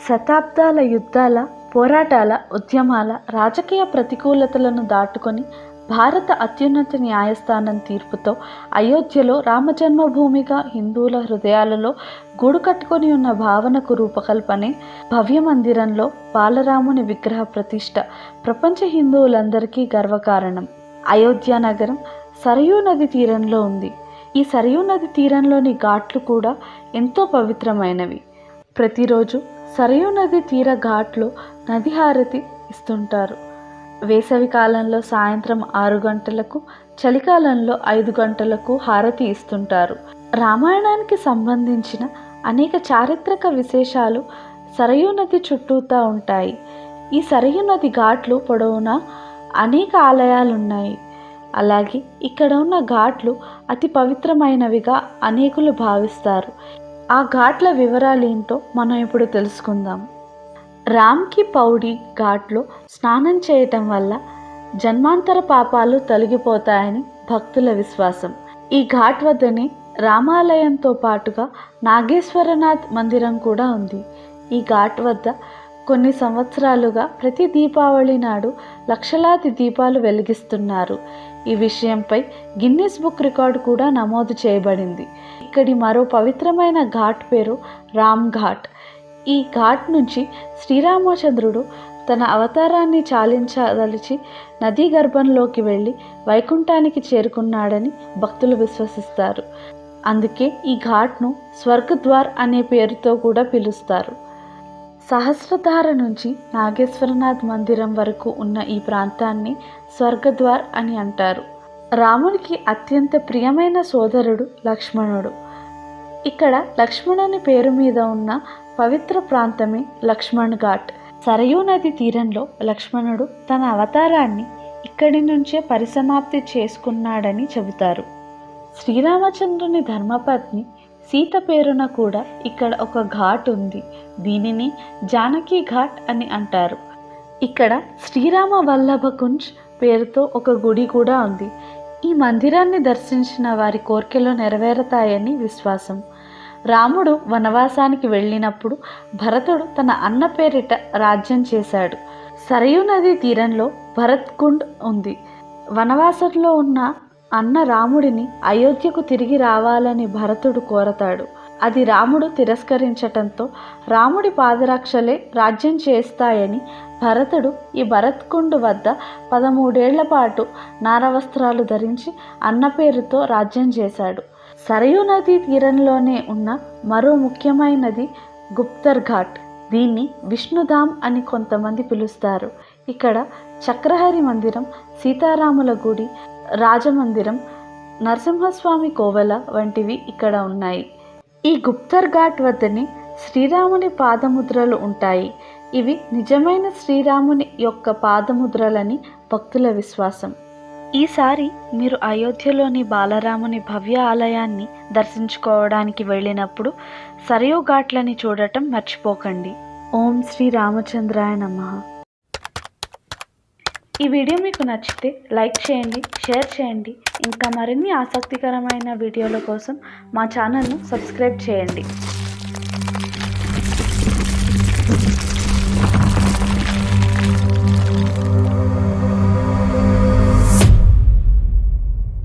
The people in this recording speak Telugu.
శతాబ్దాల యుద్ధాల పోరాటాల ఉద్యమాల రాజకీయ ప్రతికూలతలను దాటుకొని భారత అత్యున్నత న్యాయస్థానం తీర్పుతో అయోధ్యలో రామజన్మభూమిగా హిందువుల హృదయాలలో గూడు కట్టుకొని ఉన్న భావనకు రూపకల్పనే భవ్య మందిరంలో బాలరాముని విగ్రహ ప్రతిష్ట ప్రపంచ హిందువులందరికీ గర్వకారణం. అయోధ్య నగరం సరయూ నది తీరంలో ఉంది. ఈ సరయూ నది తీరంలోని ఘాట్లు కూడా ఎంతో పవిత్రమైనవి. ప్రతిరోజు సరయూ నది తీర ఘాట్లో నది హారతి ఇస్తుంటారు. వేసవి కాలంలో సాయంత్రం ఆరు గంటలకు చలికాలంలో ఐదు గంటలకు హారతి ఇస్తుంటారు. రామాయణానికి సంబంధించిన అనేక చారిత్రక విశేషాలు సరయూ నది చుట్టూతా ఉంటాయి. ఈ సరయూ నది ఘాట్లు పొడవునా అనేక ఆలయాలు ఉన్నాయి అలాగే ఇక్కడ ఉన్న ఘాట్లు అతి పవిత్రమైనవిగా అనేకులు భావిస్తారు. ఆ ఘాట్ల వివరాలు ఏంటో మనం ఇప్పుడు తెలుసుకుందాం. రామ్కి పౌడి ఘాట్లో స్నానం చేయటం వల్ల జన్మాంతర పాపాలు తొలగిపోతాయని భక్తుల విశ్వాసం. ఈ ఘాట్ వద్దనే రామాలయంతో పాటుగా నాగేశ్వరనాథ్ మందిరం కూడా ఉంది. ఈ ఘాట్ వద్ద కొన్ని సంవత్సరాలుగా ప్రతి దీపావళి నాడు లక్షలాది దీపాలు వెలిగిస్తున్నారు. ఈ విషయంపై గిన్నిస్ బుక్ రికార్డు కూడా నమోదు చేయబడింది. ఇక్కడి మరో పవిత్రమైన ఘాట్ పేరు రామ్ ఘాట్. ఈ ఘాట్ నుంచి శ్రీరామచంద్రుడు తన అవతారాన్ని చాలించదలిచి నదీ గర్భంలోకి వెళ్ళి వైకుంఠానికి చేరుకున్నాడని భక్తులు విశ్వసిస్తారు. అందుకే ఈ ఘాట్ను స్వర్గద్వార్ అనే పేరుతో కూడా పిలుస్తారు. సహస్రధార నుంచి నాగేశ్వరనాథ్ మందిరం వరకు ఉన్న ఈ ప్రాంతాన్ని స్వర్గద్వార్ అని అంటారు. రామునికి అత్యంత ప్రియమైన సోదరుడు లక్ష్మణుడు. ఇక్కడ లక్ష్మణుని పేరు మీద ఉన్న పవిత్ర ప్రాంతమే లక్ష్మణ్ ఘాట్. సరయూ నది తీరంలో లక్ష్మణుడు తన అవతారాన్ని ఇక్కడి నుంచే పరిసమాప్తి చేసుకున్నాడని చెబుతారు. శ్రీరామచంద్రుని ధర్మపత్ని సీత పేరున కూడా ఇక్కడ ఒక ఘాట్ ఉంది. దీనిని జానకి ఘాట్ అని అంటారు. ఇక్కడ శ్రీరామ వల్లభ కుంజ్ పేరుతో ఒక గుడి కూడా ఉంది. ఈ మందిరాన్ని దర్శించిన వారి కోరికలు నెరవేరతాయని విశ్వాసం. రాముడు వనవాసానికి వెళ్ళినప్పుడు భరతుడు తన అన్న పేరిట రాజ్యం చేశాడు. సరయు నది తీరంలో భరత్కుండ్ ఉంది. వనవాసంలో ఉన్న అన్న రాముడిని అయోధ్యకు తిరిగి రావాలని భరతుడు కోరతాడు. అది రాముడు తిరస్కరించటంతో రాముడి పాదరక్షలే రాజ్యం చేస్తాయని భరతుడు ఈ భరత్కుండు వద్ద పదమూడేళ్ళ పాటు నారవస్త్రాలు ధరించి అన్న పేరుతో రాజ్యం చేశాడు. సరయూ నది తీరంలోనే ఉన్న మరో ముఖ్యమైనది గుప్తర్ ఘాట్. దీన్ని విష్ణుధామ్ అని కొంతమంది పిలుస్తారు. ఇక్కడ చక్రహరి మందిరం సీతారాముల గుడి రాజమందిరం నరసింహస్వామి కోవెల వంటివి ఇక్కడ ఉన్నాయి. ఈ గుప్తర్ ఘాట్ వద్దనే శ్రీరాముని పాదముద్రలు ఉంటాయి. ఇవి నిజమైన శ్రీరాముని యొక్క పాదముద్రలని భక్తుల విశ్వాసం. ఈసారి మీరు అయోధ్యలోని బాలరాముని భవ్య ఆలయాన్ని దర్శించుకోవడానికి వెళ్ళినప్పుడు సరయూ ఘాట్లని చూడటం మర్చిపోకండి. ఓం శ్రీ రామచంద్రాయ నమ. ఈ వీడియో మీకు నచ్చితే లైక్ చేయండి షేర్ చేయండి. ఇంకా మరిన్ని ఆసక్తికరమైన వీడియోల కోసం మా ఛానల్ను సబ్స్క్రైబ్ చేయండి.